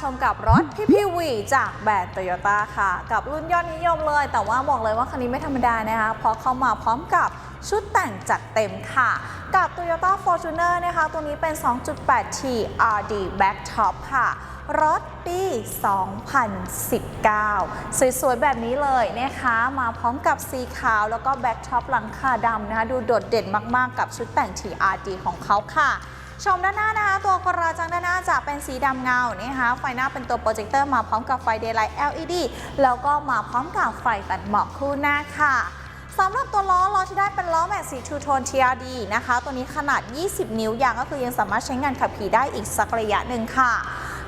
ชมกับรถพี่พีวีจากแบรนด์โตโยต้าค่ะ กับรุ่นยอดนิยมเลย แต่ว่าบอกเลยว่าคันนี้ไม่ธรรมดานะคะ เพราะเข้ามาพร้อมกับชุดแต่งจัดเต็มค่ะ กับ Toyota Fortuner นะคะ ตัวนี้เป็น 2.8T RD Backtop ค่ะ รถปี 2019 สวยๆ แบบนี้เลยนะคะ มาพร้อมกับสีขาวแล้วก็แบ็กท็อปหลังคาดำนะคะ ดูโดดเด่นมากๆ กับชุดแต่ง TRD ของเขาค่ะ ชมด้านหน้านะคะตัวกระจังด้านหน้าจะเป็นสีดำเงานะคะไฟหน้าเป็นตัวโปรเจคเตอร์มาพร้อมกับไฟเดย์ไลท์ LED แล้วก็มาพร้อมกับไฟตัดหมอกคู่หน้าค่ะสำหรับตัวล้อล้อที่ได้เป็นล้อแม็กซ์สีทูโทน TRD นะคะ ตัวนี้ขนาด 20 นิ้วยางก็คือยังสามารถใช้งานขับขี่ได้อีกสักระยะหนึ่งค่ะ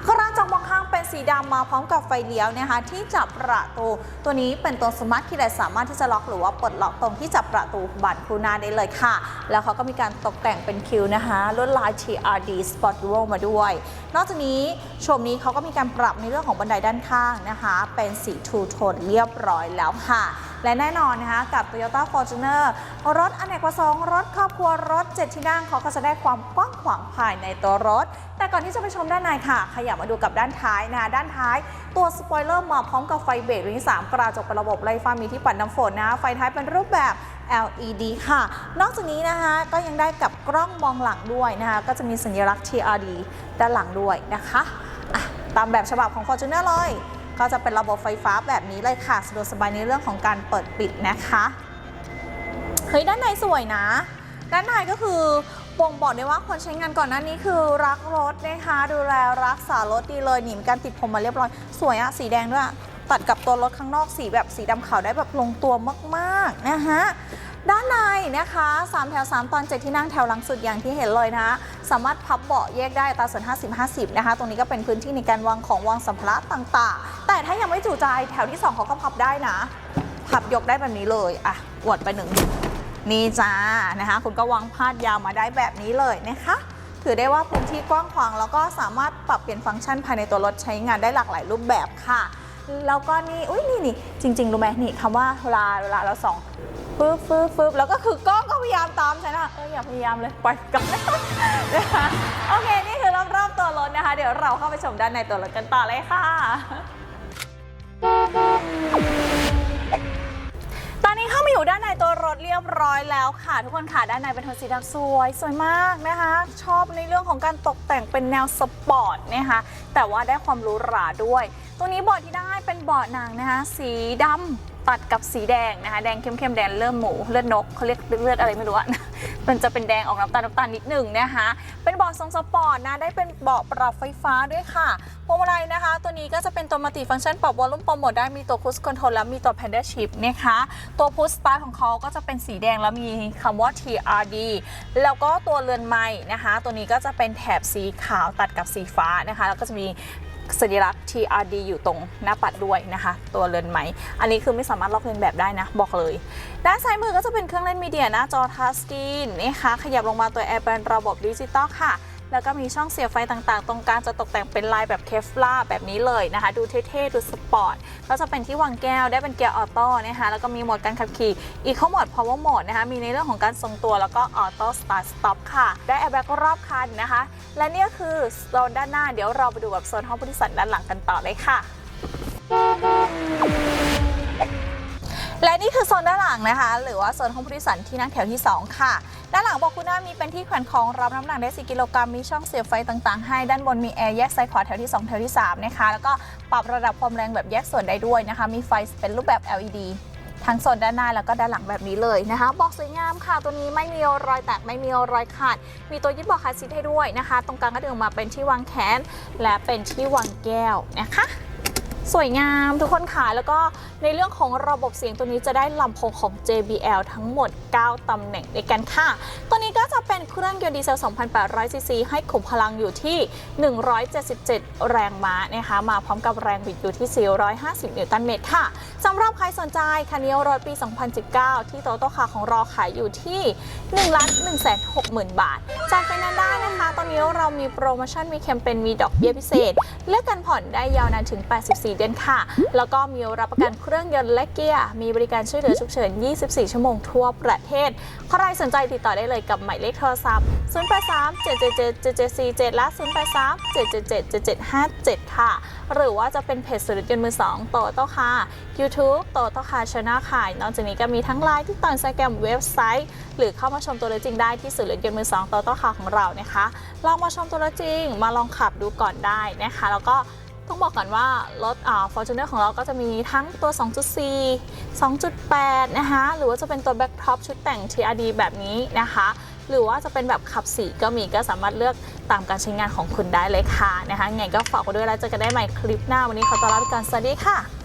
กระจังข้าง เป็นสีดำมาพร้อมกับไฟเลี้ยวนะคะ ที่จับประตู ตัวนี้เป็นตัวสมาร์ทคีย์เลสสามารถที่จะล็อกหรือว่าปลดล็อกตรงที่จับประตูบันคูนาได้เลยค่ะ แล้วเขาก็มีการตกแต่งเป็นคิวนะคะลวดลาย TRD Sport Duo มาด้วย นอกจากนี้โฉมนี้เขาก็มีการปรับในเรื่องของบันไดด้านข้างนะคะ เป็นสีทูโทนเรียบร้อยแล้วค่ะ และแน่นอนนะคะกับ Toyota Fortuner รถอเนกประสงค์รถครอบครัวรถ7ที่นั่งเขาก็จะได้ความกว้างขวางภายในตัวรถ แต่ก่อนที่จะไปชมด้านในค่ะ ขยับมาดูกับด้านท้ายนะคะด้านท้ายตัวสปอยเลอร์มาพร้อมกับไฟเบรกรุ่นที่3กระจกเป็นระบบไร้ฟ้ามีที่ปัดน้ำฝนนะไฟท้ายเป็นรูปแบบ LED ค่ะ นอกจากนี้นะคะก็ยังได้กับกล้องมองหลังด้วยนะคะก็จะมีสัญลักษณ์ TRD ด้านหลังด้วยนะคะอะตามแบบฉบับของ Fortuner เลย ก็จะเป็นระบบไฟฟ้าแบบนี้เลยค่ะสะดวกสบายในเรื่องของการเปิดปิดนะคะเฮ้ยด้านในสวยนะ ด้านในก็คือบ่งบอกได้ว่าคนใช้งานก่อนหน้านี้คือรักรถนะคะ ดูแลรักษารถดีเลยหนีมการติดผมมาเรียบร้อย สวยอะสีแดงด้วย ตัดกับตัวรถข้างนอกสีแบบสีดำขาวได้แบบลงตัวมากๆ นะฮะ ด้านในนะคะ3แถว 3 ตอน 7 ที่นั่งแถวหลังสุดอย่างที่เห็นเลยนะ สามารถพับเบาะแยกได้ตาส่วน 50-50 นะคะ ตรงนี้ก็เป็นพื้นที่ในการวางของวางสัมภาระต่างๆ แต่ถ้ายังไม่จุใจแถวที่ 2 เขาก็พับได้นะ พับยกได้แบบนี้เลย อะอวดไปหนึ่งนี่จ้านะคะ คุณก็วางพาดยาวมาได้แบบนี้เลยนะคะถือได้ว่าพื้นที่กว้างขวางแล้วก็สามารถปรับเปลี่ยนฟังก์ชันภายในตัวรถใช้งานได้หลากหลายรูปแบบค่ะ แล้วก็นี่อุ้ยนี่นี่จริงๆรู้ไหมนี่คำว่าเวลาเวลาเราส่อง ฟึบฟึบฟึบแล้วก็คือกล้องก็พยายามตามฉันอะเอออย่าพยายามเลยปล่อยกลับนะคะโอเค นี่คือรอบๆตัวรถนะคะ เดี๋ยวเราเข้าไปชมด้านในตัวรถกันต่อเลยค่ะตอนนี้เข้ามาอยู่ด้านในตัวรถเรียบร้อยแล้วค่ะ ทุกคนค่ะด้านในเป็นโทนสีดำสวยสวยมากนะคะ ชอบในเรื่องของการตกแต่งเป็นแนวสปอร์ตนะคะแต่ว่าได้ความหรูหราด้วย ตัวนี้เบาะที่ได้เป็นเบาะหนังนะคะ สีดำ ตัดกับสีแดงนะคะแดงเข้มๆแดงเลือดหมูเลือดนกเขาเรียกเลือดอะไรไม่รู้อะมันจะเป็นแดงออกน้ำตาลน้ำตาลนิดหนึ่งนะคะเป็นเบาะทรงสปอร์ตนะได้เป็นเบาะปรับไฟฟ้าด้วยค่ะพวงมาลัยนะคะ ตัวนี้ก็จะเป็นตัวมัลติฟังก์ชันปรับวอลลุ่มโปรโมทได้มีตัวพุชคอนโทรลแล้วมีตัว p a n d a Shift นะคะตัวพุชสตาร์ของเขาก็จะเป็นสีแดงแล้วมีคำว่า TRD แล้วก็ตัวเรือนไม้นะคะ ตัวนี้ก็จะเป็นแถบสีขาวตัดกับสีฟ้านะคะ แล้วก็จะมี สัญลักษณ์ TRD อยู่ตรงหน้าปัดด้วยนะคะ ตัวเรือนไหม อันนี้คือไม่สามารถล็อกเลียนแบบได้นะ บอกเลย ด้านซ้ายมือก็จะเป็นเครื่องเล่นมีเดียหน้าจอทัชสกรีนนะคะขยับลงมาตัวแอร์เป็นระบบดิจิตอลค่ะ แล้วก็มีช่องเสียบไฟต่างๆ ตรงกลางจะตกแต่งเป็นลายแบบเคฟลาแบบนี้เลยนะคะ ดูเท่ๆ ดูสปอร์ต ก็จะเป็นที่วางแก้วได้เป็นเกียร์ออโต้นะคะ แล้วก็มีโหมดการขับขี่ อีโคโหมด power mode นะคะ มีในเรื่องของการทรงตัวแล้วก็ออโต้สตาร์ทสต็อปค่ะ ได้แอร์แบ็กรอบคันนะคะ และนี่ก็คือโซนด้านหน้า เดี๋ยวเราไปดูแบบโซนห้องผู้โดยสารด้านหลังกันต่อเลยค่ะ และนี่คือโซนด้านหลังนะคะ หรือว่าโซนห้องผู้โดยสารที่นั่งแถวที่ 2 ค่ะ ด้านหลังบอกคุณหน้ามีเป็นที่แขวนของรับน้ำหนักได้ 4 กิโลกรัมมีช่องเสียบไฟต่างๆ ให้ด้านบนมีแอร์แยกซ้ายขวาแถวที่ 2 แถวที่ 3 นะคะ แล้วก็ปรับระดับความแรงแบบแยกส่วนได้ด้วยนะคะ มีไฟเป็นรูปแบบ LED ทั้งโซนด้านหน้าแล้วก็ด้านหลังแบบนี้เลยนะคะบอกสวยงามค่ะ ตัวนี้ไม่มีรอยแตกไม่มีรอยขาด มีตัวยึดบอกคาซีทให้ด้วยนะคะ ตรงกลางก็ดึงมาเป็นที่วางแขน และเป็นที่วางแก้วนะคะ สวยงามทุกคนค่ะแล้วก็ในเรื่องของระบบเสียงตัวนี้จะได้ลำโพงของ JBL ทั้งหมด 9 ตำแหน่งด้วยกันค่ะ ตัวนี้ก็จะเป็นเครื่องยนต์ดีเซล 2,800 ซีซี ให้ขุมพลังอยู่ที่ 177 แรงม้านะคะ มาพร้อมกับแรงบิดอยู่ที่ 450 นิวตันเมตรค่ะสำหรับใครสนใจคันนี้รถปี 2019 ที่โตโต้คาของเราขายอยู่ที่1ล้าน1 6 0 0 0 0บาทจ่ายไฟแนนซ์ได้นะคะนะคะ ตอนนี้เรามีโปรโมชั่นมีแคมเปญมีดอกเบี้ยพิเศษ เลือกกันผ่อนได้ยาวนานถึง 84เดือนค่ะ แล้วก็มีรับประกันเครื่องยนต์และเกียร์ มีบริการช่วยเหลือฉุกเฉิน 24 ชั่วโมงทั่วประเทศ ใครสนใจติดต่อได้เลยกับหมายเลขโทรศัพท์ 083 777 7747 และ 083 777 7757 ค่ะ หรือว่าจะเป็นเพจสุดยนต์มือ2โตโต้ค่ะ YouTube โตโต้ค่ะช anel ค่ะ นอกจากนี้ก็มีทั้งไลน์ที่ต่อ Instagram เว็บไซต์ หรือเข้ามาชมตัวจริงได้ที่ศูนย์รถยนต์มือ2โตโต้ค่ะของเรานะคะ ลองมาชมตัวจริง มาลองขับดูก่อนได้นะคะ แล้วก็ ต้องบอกก่อนว่ารถอ่า Fortuner ของเราก็จะมีทั้งตัว 2.4 2.8 นะคะ หรือว่าจะเป็นตัว Back Top ชุดแต่ง TRD แบบนี้นะคะ หรือว่าจะเป็นแบบขับสีก็มีก็สามารถเลือกตามการใช้งานของคุณได้เลยค่ะนะคะไงก็ฝากไว้ด้วยแล้วเจอกันได้ใหม่คลิปหน้าวันนี้ขอตัวลาไปก่อนสวัสดีค่ะ